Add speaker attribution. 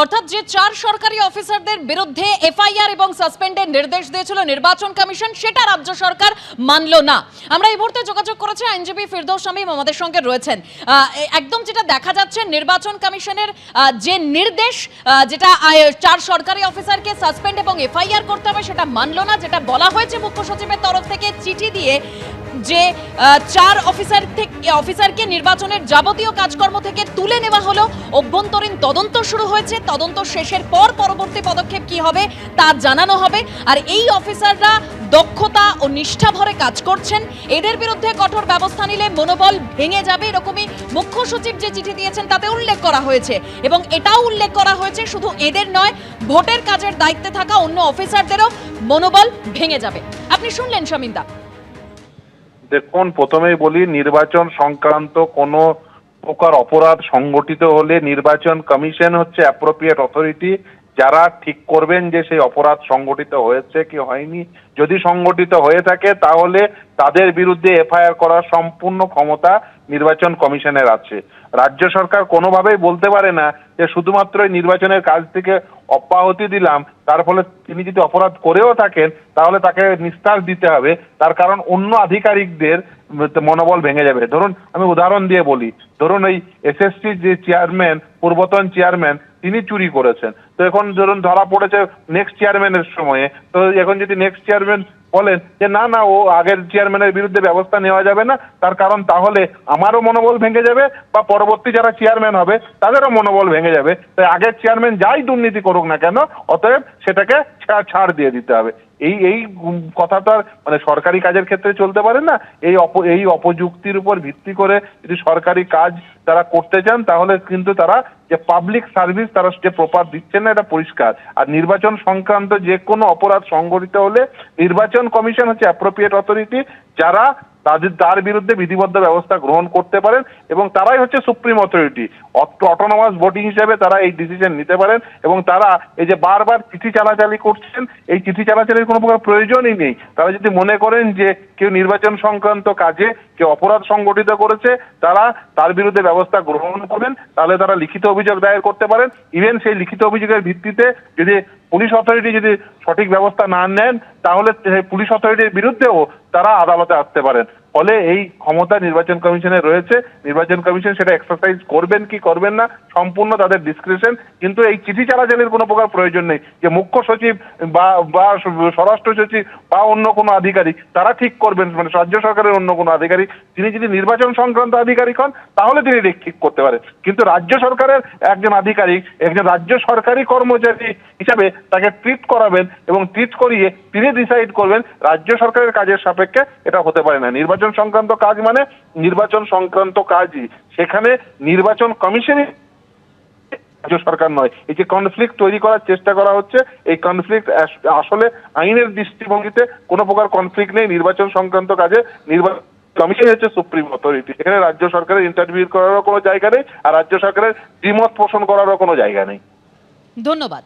Speaker 1: অর্থাৎ যে চার সরকারি অফিসারদের বিরুদ্ধে এফআইআর এবং সাসপেন্ডের নির্দেশ দিয়েছিল নির্বাচন কমিশন, সেটা রাজ্য সরকার মানল না। আমরা এই মুহূর্তে যোগাযোগ করেছি আইনজীবী ফিরদৌস শামীম আমাদের সঙ্গে রয়েছেন। একদম যেটা দেখা যাচ্ছে, নির্বাচন কমিশনের যে নির্দেশ যেটা চার সরকারি অফিসারকে সাসপেন্ড এবং এফআইআর করতে হবে, সেটা মানল না। যেটা বলা হয়েছে, মুখ্য সচিবের তরফ থেকে চিঠি দিয়ে যে চার অফিসার থেকে অফিসারকে নির্বাচনের যাবতীয় কাজকর্ম থেকে তুলে নেওয়া হলো। অভ্যন্তরীণ তদন্ত শুরু হয়েছে। তদন্ত শেষের পর পরবর্তী পদক্ষেপ কি হবে তা জানানো হবে। আর এই অফিসাররা দক্ষতা ও নিষ্ঠা ভরে কাজ করছেন। এদের বিরুদ্ধে কঠোর ব্যবস্থা নিলে মনোবল ভেঙে যাবে এরকমই মুখ্য সচিব যে চিঠি দিয়েছেন তাতে উল্লেখ করা হয়েছে। এবং এটাও উল্লেখ করা হয়েছে, শুধু এদের নয়, ভোটের কাজের দায়িত্বে থাকা অন্য অফিসারদেরও মনোবল ভেঙে যাবে। আপনি শুনলেন শামিন্দা
Speaker 2: দেখুন, প্রথমেই বলি, নির্বাচন সংক্রান্ত কোনো প্রকার অপরাধ সংগঠিত হলে নির্বাচন কমিশন হচ্ছে অ্যাপ্রোপ্রিয়েট অথরিটি যারা ঠিক করবেন যে সেই অপরাধ সংগঠিত হয়েছে কি হয়নি, যদি সংগঠিত হয়ে থাকে, তাহলে তাদের বিরুদ্ধে এফআইআর করার সম্পূর্ণ ক্ষমতা নির্বাচন কমিশনের আছে। রাজ্য সরকার কোনোভাবেই বলতে পারে না যে শুধুমাত্র নির্বাচনের কাজ থেকে অব্যাহতি দিলাম, তার ফলে তিনি যদি অপরাধ করেও থাকেন, তাহলে তাকে নিস্তার দিতে হবে। তার কারণ অন্য আধিকারিকদের মনোবল ভেঙে যাবে। ধরুন, আমি উদাহরণ দিয়ে বলি। ধরুন, এই এসএসসি যে চেয়ারম্যান, পূর্বতন চেয়ারম্যান, তিনি চুরি করেছেন। তো এখন ধরুন ধরা পড়েছে নেক্সট চেয়ারম্যানের সময়ে, তো এখন যদি নেক্সট চেয়ারম্যান বলেন যে না না, ও আগের চেয়ারম্যানের বিরুদ্ধে ব্যবস্থা নেওয়া যাবে না, তার কারণ তাহলে আমারও মনোবল ভেঙে যাবে বা পরবর্তী যারা চেয়ারম্যান হবে, তাদেরও মনোবল ভেঙে যাবে। তাই আগের চেয়ারম্যান যাই দুর্নীতি করুক না কেন, অতএব সেটাকে ছাড় দিয়ে দিতে হবে। এই এই কথাটা মানে সরকারি কাজের ক্ষেত্রে চলতে পারে না। এই অপ, এই অপযুক্তির উপর ভিত্তি করে যদি সরকারি কাজ তারা করতে চান, তাহলে কিন্তু তারা যে পাবলিক সার্ভিস তারা যে প্রপার দিচ্ছে না, এটা পরিষ্কার। আর নির্বাচন সংক্রান্ত যে কোনো অপরাধ সংঘটিত হলে নির্বাচন কমিশন হচ্ছে অ্যাপ্রোপ্রিয়েট অথরিটি যারা তাদের, তার বিরুদ্ধে বিধিবদ্ধ ব্যবস্থা গ্রহণ করতে পারেন এবং তারাই হচ্ছে সুপ্রিম অথরিটি অটোনমাস ভোটিং হিসেবে তারা এই ডিসিশন নিতে পারেন এবং তারা এই যে বারবার চিঠি চালাচালি করছেন, এই চিঠি চালাচালির কোনো প্রকার প্রয়োজনই নেই। তারা যদি মনে করেন যে কেউ নির্বাচন সংক্রান্ত কাজে কেউ অপরাধ সংগঠিত করেছে, তারা তার বিরুদ্ধে ব্যবস্থা গ্রহণ করবেন, তাহলে তারা লিখিত অভিযোগ দায়ের করতে পারেন। ইভেন সেই লিখিত অভিযোগের ভিত্তিতে যদি পুলিশ অথরিটি যদি সঠিক ব্যবস্থা না নেন, তাহলে পুলিশ অথরিটির বিরুদ্ধেও তারা আদালতে আসতে পারেন। ফলে এই ক্ষমতা নির্বাচন কমিশনের রয়েছে। নির্বাচন কমিশন সেটা এক্সারসাইজ করবেন কি করবেন না, সম্পূর্ণ তাদের ডিসক্রিপশন কিন্তু এই চিঠি চালাচালির কোনো প্রকার প্রয়োজন নেই। যে মুখ্য সচিব বা বা স্বরাষ্ট্র সচিব বা অন্য কোনো আধিকারিক, তারা ঠিক করবেন মানে রাজ্য সরকারের অন্য কোনো আধিকারিক। তিনি যদি নির্বাচন সংক্রান্ত আধিকারিক হন, তাহলে তিনি ঠিক করতে পারেন। কিন্তু রাজ্য সরকারের একজন আধিকারিক, একজন রাজ্য সরকারি কর্মচারী হিসাবে তাকে ট্রিট করাবেন এবং ট্রিট করিয়ে তিনি ডিসাইড করবেন, রাজ্য সরকারের কাজের সাপেক্ষে এটা হতে পারে না। নির্বাচন সংক্রান্ত কাজ মানে নির্বাচন সংক্রান্ত কাজই। সেখানে নির্বাচন কমিশনই রাজ্য সরকার নয়। এই যে কনফ্লিক্ট তৈরি করার চেষ্টা করা হচ্ছে, এই কনফ্লিক্ট আসলে আইনের দৃষ্টিভঙ্গিতে কোনো প্রকার কনফ্লিক্ট নেই। নির্বাচন সংক্রান্ত কাজে নির্বাচন কমিশন হচ্ছে সুপ্রিম অথরিটি এখানে রাজ্য সরকারের ইন্টারভিউ করারও কোনো জায়গা নেই আর রাজ্য সরকারের দ্বিমত পোষণ করারও কোনো জায়গা নেই।
Speaker 1: ধন্যবাদ।